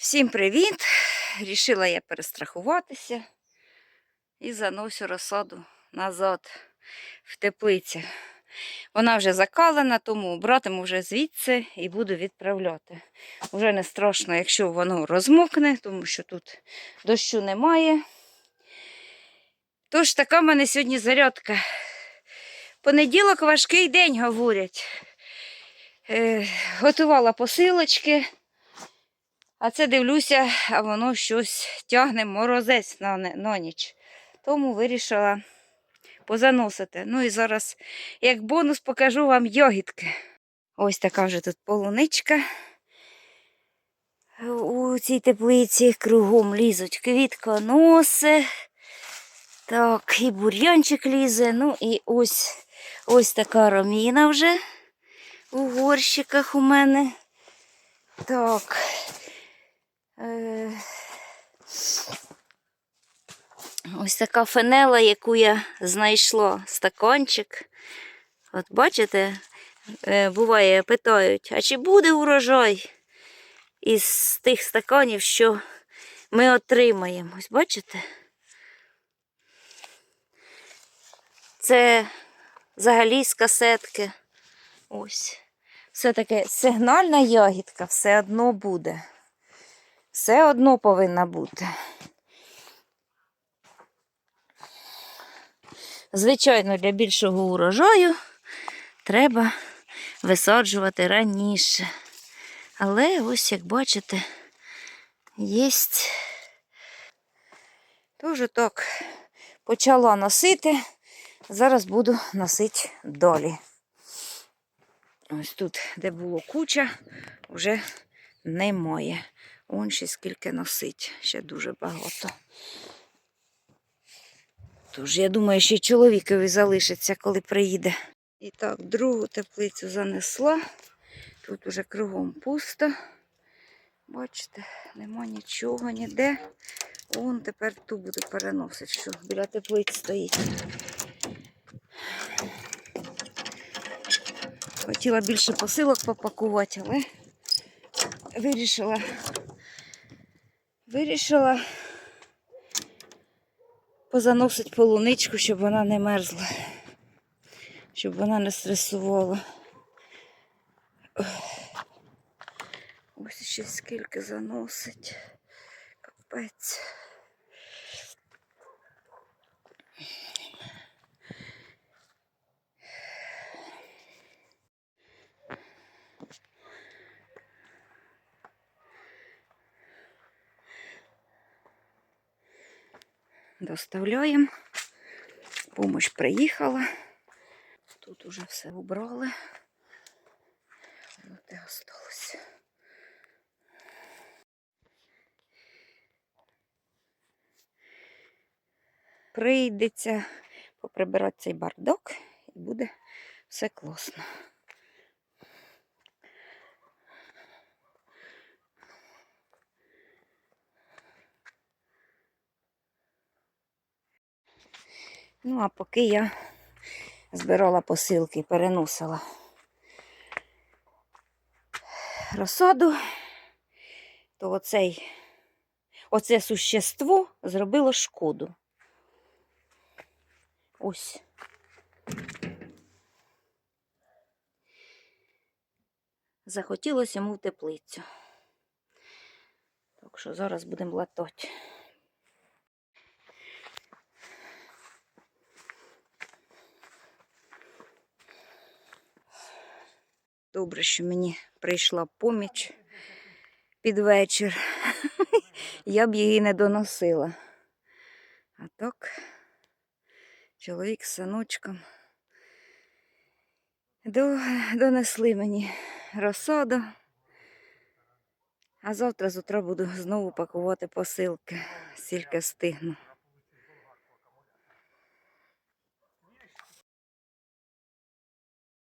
Всім привіт! Рішила я перестрахуватися і заносю розсаду назад в теплицю. Вона вже закалена, тому братиму вже звідси і буду відправляти. Уже не страшно, якщо воно розмокне, тому що тут дощу немає. Тож така в мене сьогодні зарядка. Понеділок важкий день, говорять. Е, готувала посилочки. А це дивлюся, а воно щось тягне морозець на, на ніч. Тому вирішила позаносити. Ну і зараз, як бонус, покажу вам йогітки. Ось така вже тут полуничка. У цій теплиці кругом лізуть квітконоси. Так, і бур'янчик лізе. Ну і ось, ось така роміна вже у горщиках у мене. Так. Ось така фенела, яку я знайшла, стаканчик. От бачите, е, буває, питають, а чи буде урожай із тих стаканів, що ми отримаємо? Ось бачите? Це взагалі з касетки. Ось. Все таке сигнальна ягідка все одно буде. Все одно повинна бути. Звичайно, для більшого урожаю треба висаджувати раніше. Але ось, як бачите, є. Дуже так почала носити. Зараз буду носити далі. Ось тут, де було куча, вже немає. Он ще скільки носить, ще дуже багато. Тож, я думаю, ще чоловікові залишиться, коли приїде. І так, другу теплицю занесла. Тут уже кругом пусто. Бачите, нема нічого ніде. Вон тепер ту буду переносити, що біля теплиць стоїть. Хотіла більше посилок попакувати, але вирішила, вирішила позаносити полуничку, щоб вона не мерзла, щоб вона не стресувала. Ось ще скільки заносить. Капець. Доставляємо. Помощь приїхала. Тут уже все убрали. От і осталось. Прийдеться поприбирати цей бардак і буде все класно. Ну, а поки я збирала посилки, переносила розсаду, то оцей, оце существо зробило шкоду. Ось. Захотілося йому в теплицю. Так що зараз будемо латати. Добре, що мені прийшла поміч під вечір. Я б її не доносила. А так, чоловік з синочком донесли мені розсаду. А завтра з утра буду знову пакувати посилки, стільки встигну.